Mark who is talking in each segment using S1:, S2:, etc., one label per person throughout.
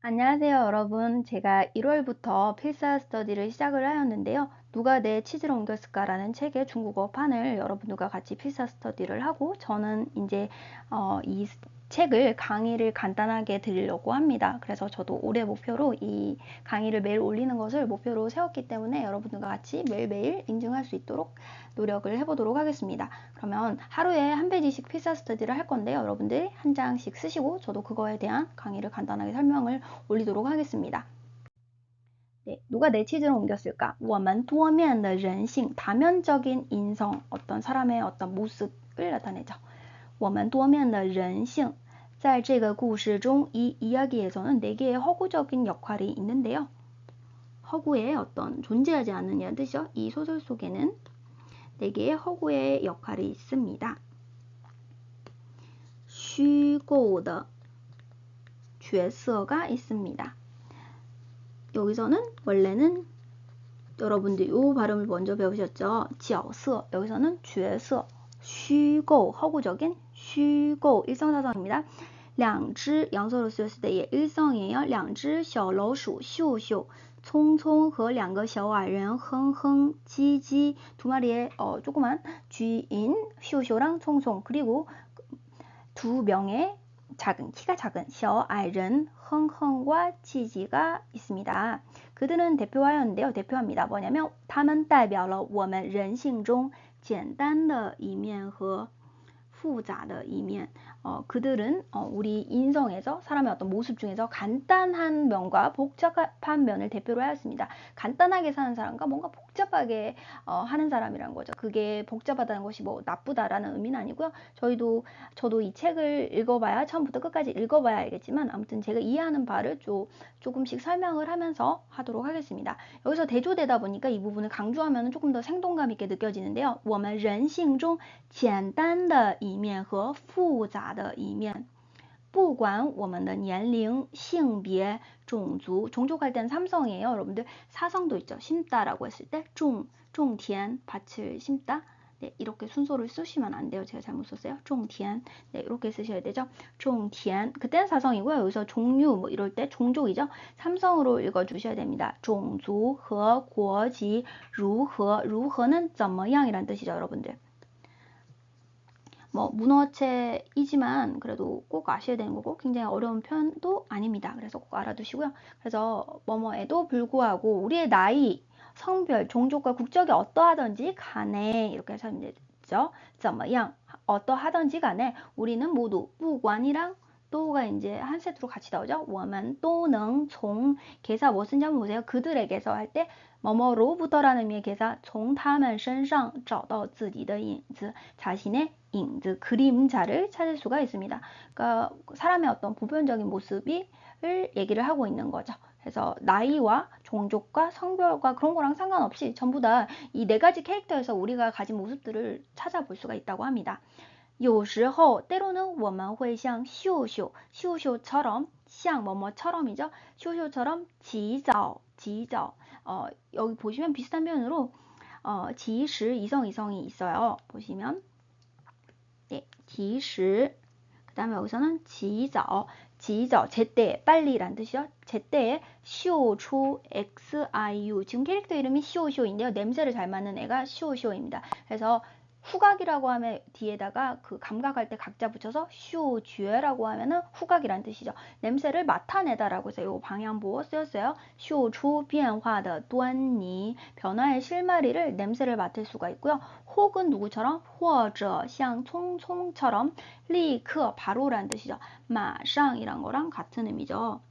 S1: 안녕하세요, 여러분. 제가 1월부터 필사 스터디를 시작을 하였는데요. 누가 내 치즈를 옮겼을까 라는 책의 중국어 판을 여러분들과 같이 필사 스터디를 하고 저는 이제 어, 이 책을 강의를 간단하게 드리려고 합니다. 그래서 저도 올해 목표로 이 강의를 매일 올리는 것을 목표로 세웠기 때문에 여러분들과 같이 매일매일 인증할 수 있도록 노력을 해보도록 하겠습니다. 그러면 하루에 한 페이지씩 필사 스터디를 할 건데요. 여러분들 한 장씩 쓰시고 저도 그거에 대한 강의를 간단하게 설명을 올리도록 하겠습니다. 네, 누가 내 치즈를 옮겼을까? 我们多面的人性, 다면적인 인성, 어떤 사람의 어떤 모습을 나타내죠. 我们多面的人性在这个故事中이 이야기에서는 네 개의 허구적인 역할이 있는데요. 허구의 어떤 존재하지 않느냐는 뜻이죠. 이 소설 속에는 네 개의 허구의 역할이 있습니다. 虚构的角色가 있습니다. 여기서는 원래는 여러분들 요 발음을 먼저 배우셨죠? 角色 여기서는 角色 虚构 허구적인 虚构 일성사성입니다. 两只 양서로 쓰였을 때의 일성이에요. 两只小老鼠秀秀，聪聪和两个小矮人哼哼唧唧두 마리의 어, 조그만 쥐인 쇼쇼랑 총총 그리고 두 명의 작은 키가 작은 小矮人 흥흥과 지지가 있습니다. 그들은 대표하였는데요. 대표합니다. 뭐냐면 他们代表了我们人性中简单的一面和 复杂的一面。 어, 그들은 어, 우리 인성에서 사람의 어떤 모습 중에서 간단한 면과 복잡한 면을 대표로 하였습니다. 간단하게 사는 사람과 뭔가 복잡하게 어, 하는 사람이라는 거죠. 그게 복잡하다는 것이 뭐 나쁘다라는 의미는 아니고요. 저희도 저도 이 책을 읽어봐야 처음부터 끝까지 읽어봐야 알겠지만 아무튼 제가 이해하는 바를 좀 조금씩 설명을 하면서 하도록 하겠습니다. 여기서 대조되다 보니까 이 부분을 강조하면 조금 더 생동감 있게 느껴지는데요. 我们人性中简单的一面和复杂 的一面不管我们的年龄、性别、种族, 종족할 땐 삼성이에요. 여러분들 사성도 있죠. 심다라고 했을 때 종, 종田, 밭을 심다. 네, 이렇게 순서를 쓰시면 안 돼요. 제가 잘못 썼어요. 종田. 네, 이렇게 쓰셔야 되죠. 종田. 그때는 사성이고요. 여기서 종류 뭐 이럴 때 종족이죠. 삼성으로 읽어 주셔야 됩니다. 종族 和国籍 如何 如何는 怎么样이란 뜻이죠, 여러분들. 뭐 문어체이지만 그래도 꼭 아셔야 되는 거고 굉장히 어려운 편도 아닙니다. 그래서 꼭 알아두시고요. 그래서 뭐뭐에도 불구하고 우리의 나이, 성별, 종족과 국적이 어떠하든지 간에 이렇게 해서 이제 죠. 怎么样 어떠하든지 간에 우리는 모두 不管이랑 또가 이제 한 세트로 같이 나오죠. 我们都能从 개사 무엇인지 한번 보세요. 그들에게서 할 때 뭐뭐로부터라는 의미의 개사 从他们身上找到自己的影子 자신의影子 그림자를 찾을 수가 있습니다. 그러니까 사람의 어떤 보편적인 모습을 얘기를 하고 있는 거죠. 그래서 나이와 종족과 성별과 그런 거랑 상관없이 전부 다 이 네 가지 캐릭터에서 우리가 가진 모습들을 찾아볼 수가 있다고 합니다. 有时候 때로는 我们会像秀秀秀秀처럼像 뭐뭐처럼이죠. 쇼쇼처럼 지자오 지자오 어, 여기 보시면 비슷한 표현으로 어, 지시 이성 이성이 있어요. 보시면 네, 지시 그 다음에 여기서는 지자오 지저 제때 빨리란 뜻이죠. 제때에 쇼초 xiu 지금 캐릭터 이름이 쇼쇼인데요. 냄새를 잘 맡는 애가 쇼쇼입니다. 그래서 후각이라고 하면 뒤에다가 그 감각할 때 각자 붙여서 쇼쥐라고 하면은 후각이란 뜻이죠. 냄새를 맡아내다라고 해서 요 방향보 쓰였어요. 쇼초 변화的 端倪 변화의 실마리를 냄새를 맡을 수가 있고요. 혹은 누구처럼 或者像 총총처럼 立刻 바로란 뜻이죠. 마상이란 거랑 같은 의미죠.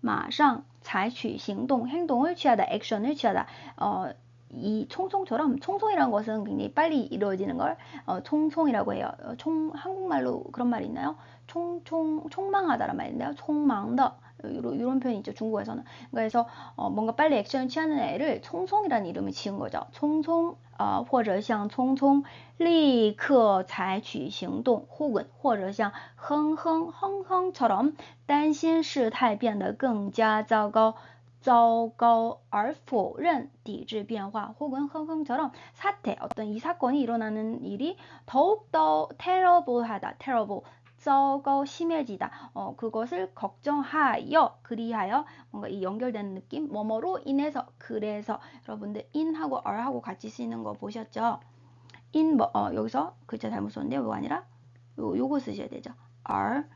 S1: 마상 采取行动 행동을 취하다 액션을 취하다 어, 이 총총처럼 총총이라는 것은 굉장히 빨리 이루어지는 걸 어, 총총이라고 해요. 어, 총 한국말로 그런 말이 있나요? 총총 총망하다란 말이 있나요? 총망더 이런 표현이 있죠 중국에서는 그래서 어, 뭔가 빨리 액션을 취하는 애를 총총이라는 이름을 지은 거죠 총총 어, 或者像聪聪立刻采取行动 혹은 或者像哼哼哼哼처럼担心事态变得更加糟糕 糟糕而否认抵制变化 혹은 흥흥처럼 사태 어떤 이 사건이 일어나는 일이 더욱더 terrible하다 terrible 糟糕 심해지다. 어, 그것을 걱정하여 그리하여 뭔가 이 연결되는 느낌 뭐뭐로 인해서 그래서 여러분들 in하고 are하고 같이 쓰이는 거 보셨죠? in 뭐 어, 여기서 글자 잘못 썼는데 이거 아니라 요 요거 쓰셔야 되죠. are 네.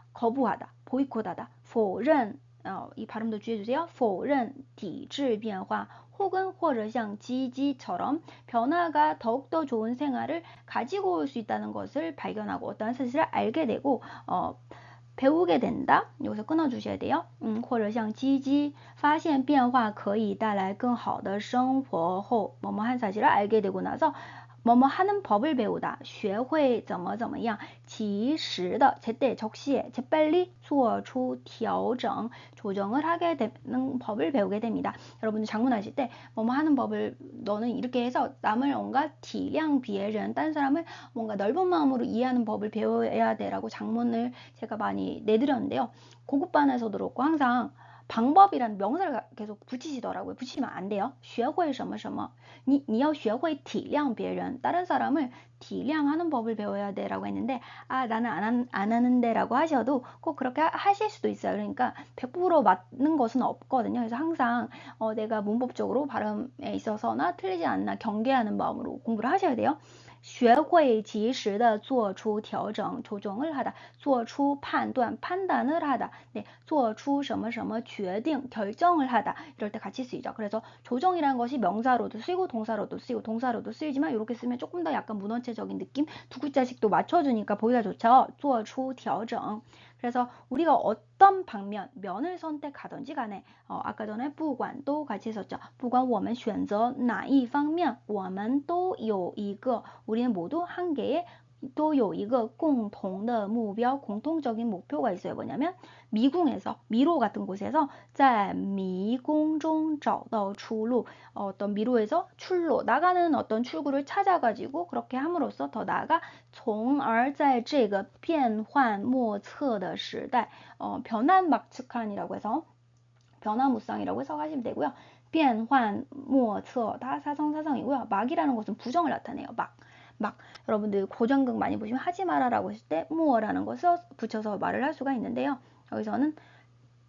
S1: 거부하다, 보이콧하다. 否认 어, 이 발음도 주의해주세요. 否认抵制变化 혹은 或者像鸡鸡처럼 변화가 더욱더 좋은 생활을 가지고 올 수 있다는 것을 발견하고 어떠한 사실을 알게 되고 어, 배우게 된다. 여기서 끊어주셔야 돼요. 음, 或者像积极发现变化可以带来更好的生活后 뭐뭐 한 사실을 알게 되고 나서 뭐뭐 하는 법을 배우다. 学会怎么怎么样及时的 제때 적시에 재빨리 做出调整 조정을 하게 되는 법을 배우게 됩니다. 여러분들 장문하실 때 뭐뭐 하는 법을 너는 이렇게 해서 남을 뭔가 体谅别人 딴 사람을 뭔가 넓은 마음으로 이해하는 법을 배워야 돼라고 장문을 제가 많이 내드렸는데요. 고급반에서도 그렇고 항상 방법이란 명사를 계속 붙이시더라고요. 붙이면 안 돼요. 学会什么什么你你要学会体谅别人 다른 사람을 体谅하는 법을 배워야 돼라고 했는데 아 나는 안, 안 하는데라고 하셔도 꼭 그렇게 하실 수도 있어요. 그러니까 100% 맞는 것은 없거든요. 그래서 항상 어, 내가 문법적으로 발음에 있어서나 틀리지 않나 경계하는 마음으로 공부를 하셔야 돼요. 学会及时的做出调整, 조정을 하다, 做出判断, 판단을 하다, 네, 做出什么什么决定, 결정을 하다. 이럴 때 같이 쓰이죠. 그래서 조정이라는 것이 명사로도 쓰이고 동사로도 쓰이고 동사로도 쓰이지만 이렇게 쓰면 조금 더 약간 문원체적인 느낌, 두 글자씩도 맞춰주니까 보기가 좋죠. 做出调整. 그래서 우리가 어떤 방면, 면을 선택하든지 간에 어, 아까 전에 不管도 같이 했었죠. 不管我们选择哪一方面我们都有一个 우리는 모두 한 개의 都有一个共同的目标, 공통적인 목표가 있어요. 뭐냐면 미궁에서 미로 같은 곳에서 在迷宫中找到出路 어떤 미로에서 출로 나가는 어떤 출구를 찾아가지고 그렇게 함으로써 더 나아가 从而在这个变幻莫测的时代 어, 변환막측한이라고 해서 변화무쌍이라고 해석하시면 되고요. 变幻莫测 다 사성사성이고요. 막이라는 것은 부정을 나타내요. 막. 막 여러분들 고정극 많이 보시면 하지 마라라고 했을 때 more라는 것을 붙여서 말을 할 수가 있는데요. 여기서는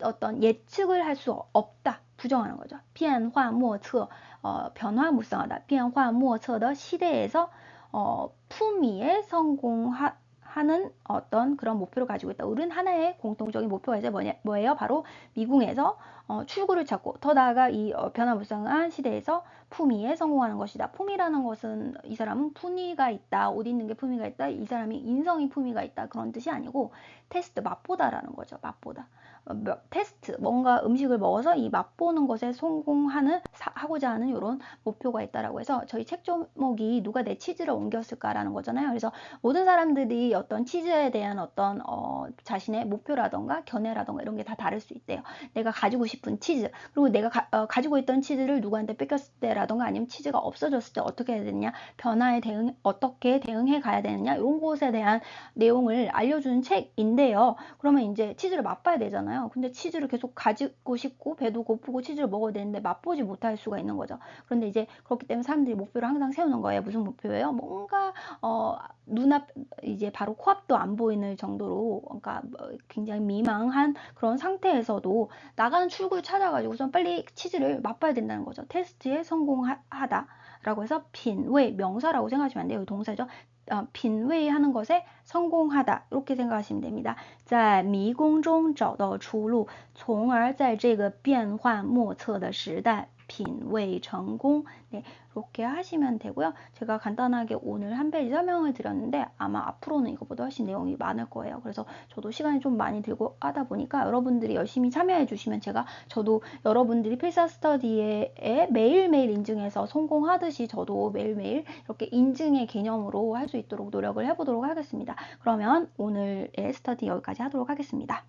S1: 어떤 예측을 할 수 없다. 부정하는 거죠. 변화 모처, 어, 변화 무쌍하다. 변화무어처의 시대에서 어, 품위에 성공하는 어떤 그런 목표를 가지고 있다. 우리는 하나의 공통적인 목표가 이제 뭐냐, 뭐예요? 바로 미궁에서 어, 출구를 찾고 더 나아가 이 어, 변화 무쌍한 시대에서 품위에 성공하는 것이다. 품위라는 것은 이 사람은 품위가 있다. 옷 입는 게 품위가 있다. 이 사람이 인성이 품위가 있다. 그런 뜻이 아니고 테스트 맛보다라는 거죠. 맛보다. 어, 테스트 뭔가 음식을 먹어서 이 맛보는 것에 성공하는 사, 하고자 하는 이런 목표가 있다라고 해서 저희 책 제목이 누가 내 치즈를 옮겼을까라는 거잖아요. 그래서 모든 사람들이 어떤 치즈에 대한 어떤 어, 자신의 목표라던가 견해라던가 이런 게 다 다를 수 있대요. 내가 가지고 싶은 치즈 그리고 내가 가, 어, 지고 있던 치즈를 누구한테 뺏겼을 때라 던가 아니면 치즈가 없어졌을 때 어떻게 해야 되느냐 변화에 대응 어떻게 대응해 가야 되느냐 이런 것에 대한 내용을 알려주는 책인데요. 그러면 이제 치즈를 맛봐야 되잖아요. 근데 치즈를 계속 가지고 싶고 배도 고프고 치즈를 먹어야 되는데 맛보지 못할 수가 있는 거죠. 그런데 이제 그렇기 때문에 사람들이 목표를 항상 세우는 거예요. 무슨 목표예요? 뭔가 어 눈앞 이제 바로 코앞도 안 보이는 정도로 그러니까 뭐 굉장히 미망한 그런 상태에서도 나가는 출구를 찾아가지고 좀 빨리 치즈를 맛봐야 된다는 거죠. 테스트에 성공하다라고 해서 빈웨 명사라고 생각하시면 안 돼요. 동사죠. 어, 빈웨이 하는 것에 성공하다 이렇게 생각하시면 됩니다. 在迷宫中找到出路，从而在这个变幻莫测的时代 빈웨이 전공 네, 이렇게 하시면 되고요. 제가 간단하게 오늘 한 페이지 설명을 드렸는데 아마 앞으로는 이거보다 훨씬 내용이 많을 거예요. 그래서 저도 시간이 좀 많이 들고 하다 보니까 여러분들이 열심히 참여해 주시면 제가 저도 여러분들이 필사 스터디에 매일매일 인증해서 성공하듯이 저도 매일매일 이렇게 인증의 개념으로 할 수 있도록 노력을 해보도록 하겠습니다. 그러면 오늘의 스터디 여기까지 하도록 하겠습니다.